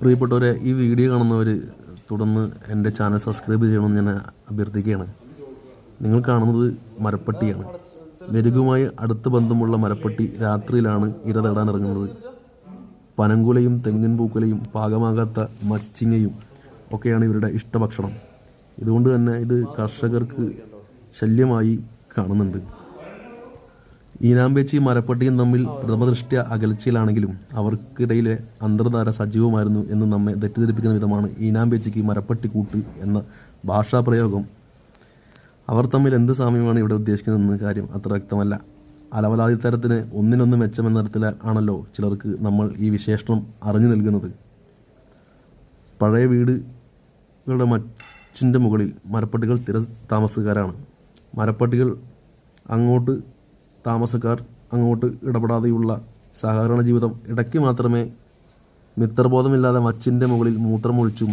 പ്രിയപ്പെട്ടവരെ ഈ വീഡിയോ കാണുന്നവർ തുടർന്ന് എന്റെ ചാനൽ സബ്സ്ക്രൈബ് ചെയ്യണമെന്ന് ഞാൻ അഭ്യർത്ഥിക്കുകയാണ്. നിങ്ങൾ കാണുന്നത് മരപ്പട്ടിയാണ്. മെരുകുമായി അടുത്ത ബന്ധമുള്ള മരപ്പട്ടി രാത്രിയിലാണ് ഇര തേടാൻ ഇറങ്ങുന്നത്. പനങ്കുലയും തെങ്ങിൻ പൂക്കുലയും പാകമാകാത്ത മച്ചിങ്ങയും ഒക്കെയാണ് ഇവരുടെ ഇഷ്ടഭക്ഷണം. ഇതുകൊണ്ട് തന്നെ ഇത് കർഷകർക്ക് ശല്യമായി കാണുന്നുണ്ട്. ഈനാമ്പേച്ചി മരപ്പട്ടിയും തമ്മിൽ പ്രഥമദൃഷ്ട്യ അകൽച്ചയിലാണെങ്കിലും അവർക്കിടയിലെ അന്തർധാര സജീവമായിരുന്നു എന്ന് നമ്മെ തെറ്റിദ്ധരിപ്പിക്കുന്ന വിധമാണ് ഈനാമ്പേച്ചിക്ക് മരപ്പട്ടിക്കൂട്ട് എന്ന ഭാഷാപ്രയോഗം. അവർ തമ്മിൽ എന്ത് സാമ്യമാണ് ഇവിടെ ഉദ്ദേശിക്കുന്നതെന്ന് കാര്യം അത്ര വ്യക്തമല്ല. അലവലാതിത്തരത്തിന് ഒന്നിനൊന്ന് മെച്ചമെന്ന തരത്തിലാണല്ലോ ചിലർക്ക് നമ്മൾ ഈ വിശേഷണം അറിഞ്ഞു നൽകുന്നത്. പഴയ വീടുകളുടെ മച്ചിന്റെ മുകളിൽ മരപ്പട്ടികൾ സ്ഥിര താമസക്കാരാണ്. മരപ്പട്ടികൾ അങ്ങോട്ട് താമസക്കാർ അങ്ങോട്ട് ഇടപെടാതെയുള്ള സഹകരണ ജീവിതം ഇടയ്ക്ക് മാത്രമേ മിത്രബോധമില്ലാതെ മച്ചിന്റെ മുകളിൽ മൂത്രമൊഴിച്ചും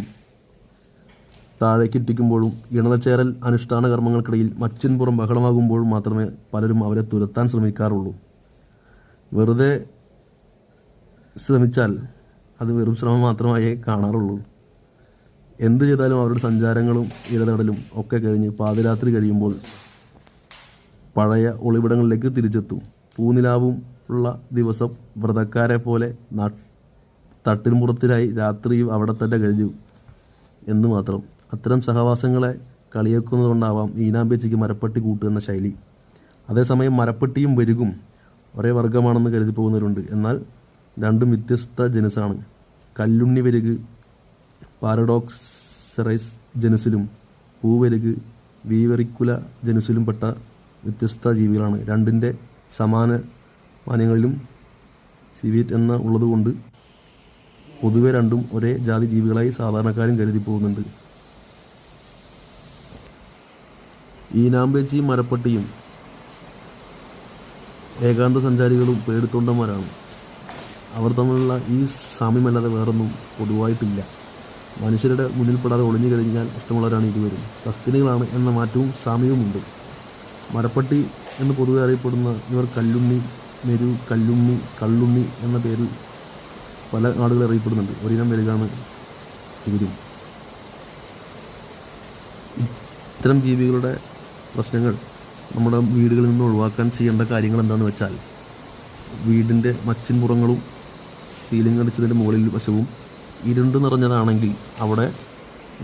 താഴേക്ക് ഇട്ടിക്കുമ്പോഴും ഇണലച്ചേരൽ അനുഷ്ഠാന കർമ്മങ്ങൾക്കിടയിൽ മച്ചിൻ പുറം ബഹളമാകുമ്പോഴും മാത്രമേ പലരും അവരെ തുരത്താൻ ശ്രമിക്കാറുള്ളൂ. വെറുതെ ശ്രമിച്ചാൽ അത് വെറും ശ്രമം മാത്രമായേ കാണാറുള്ളൂ. എന്തു ചെയ്താലും അവരുടെ സഞ്ചാരങ്ങളും ഇടതടലും ഒക്കെ കഴിഞ്ഞ് പാതിരാത്രി കഴിയുമ്പോൾ പഴയ ഒളിവിടങ്ങളിലേക്ക് തിരിച്ചെത്തും. പൂനിലാവും ഉള്ള ദിവസം വ്രതക്കാരെ പോലെ തട്ടിൻപുറത്തിലായി രാത്രിയും അവിടെ തന്നെ കഴിഞ്ഞു. എന്ന് മാത്രം. അത്തരം സഹവാസങ്ങളെ കളിയാക്കുന്നതുകൊണ്ടാവാം ഈനാമ്പേച്ചിക്ക് മരപ്പട്ടി കൂട്ടുന്ന ശൈലി. അതേസമയം മരപ്പട്ടിയും വരികും ഒരേ വർഗമാണെന്ന് കരുതി പോകുന്നവരുണ്ട് എന്നാൽ രണ്ടും വ്യത്യസ്ത ജനസാണ്. കല്ലുണ്ണി വെരുക് പാരഡോക്സറൈസ് ജനുസിലും പൂവെരുക് വീവറിക്കുല ജനുസിലും പെട്ട വ്യത്യസ്ത ജീവികളാണ്. രണ്ടിന്റെ സമാന മാനങ്ങളിലും സിവിറ്റ് എന്ന ഉള്ളതുകൊണ്ട് പൊതുവെ രണ്ടും ഒരേ ജാതി ജീവികളായി സാധാരണക്കാരും കരുതി പോകുന്നുണ്ട്. നാമ്പേച്ചിയും മരപ്പട്ടിയും ഏകാന്ത സഞ്ചാരികളും പേടിത്തൊണ്ടന്മാരാണ്. അവർ തമ്മിലുള്ള ഈ സാമ്യമല്ലാതെ വേറൊന്നും പൊതുവായിട്ടില്ല. മനുഷ്യരുടെ മുന്നിൽപ്പെടാതെ ഒളിഞ്ഞു കഴിഞ്ഞാൽ ഇഷ്ടമുള്ളവരാണ് ഇരുവരും. സസ്തിനികളാണ് എന്ന മാറ്റവും സാമ്യവുമുണ്ട്. മരപ്പട്ടി എന്ന് പൊതുവെ അറിയപ്പെടുന്ന ഇവർ കല്ലുണ്ണി മെരു കല്ലുണ്ണി കള്ളുണ്ണി എന്ന പേരിൽ പല നാടുകൾ അറിയപ്പെടുന്നുണ്ട്. ഒരിനം വരികയാണ് ഇവരും. ഇത്തരം ജീവികളുടെ പ്രശ്നങ്ങൾ നമ്മുടെ വീടുകളിൽ നിന്ന് ഒഴിവാക്കാൻ ചെയ്യേണ്ട കാര്യങ്ങൾ എന്താണെന്ന് വെച്ചാൽ വീടിന്റെ മച്ചിൻപുറങ്ങളും സീലിംഗ് അടിച്ചതിന്റെ മുകളിൽ വശവും ഇരുണ്ട് നിറഞ്ഞതാണെങ്കിൽ അവിടെ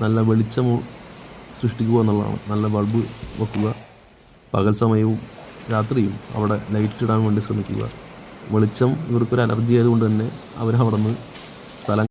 നല്ല വെളിച്ചം സൃഷ്ടിക്കുക എന്നുള്ളതാണ്. നല്ല ബൾബ് വെക്കുക പകൽ സമയവും രാത്രിയും അവിടെ ലൈറ്റ് ഇടാൻ വേണ്ടി ശ്രമിക്കുക. വെളിച്ചം ഇവർക്കൊരു അലർജി ആയതുകൊണ്ട് തന്നെ അവർ അവിടെ നിന്ന് സ്ഥലം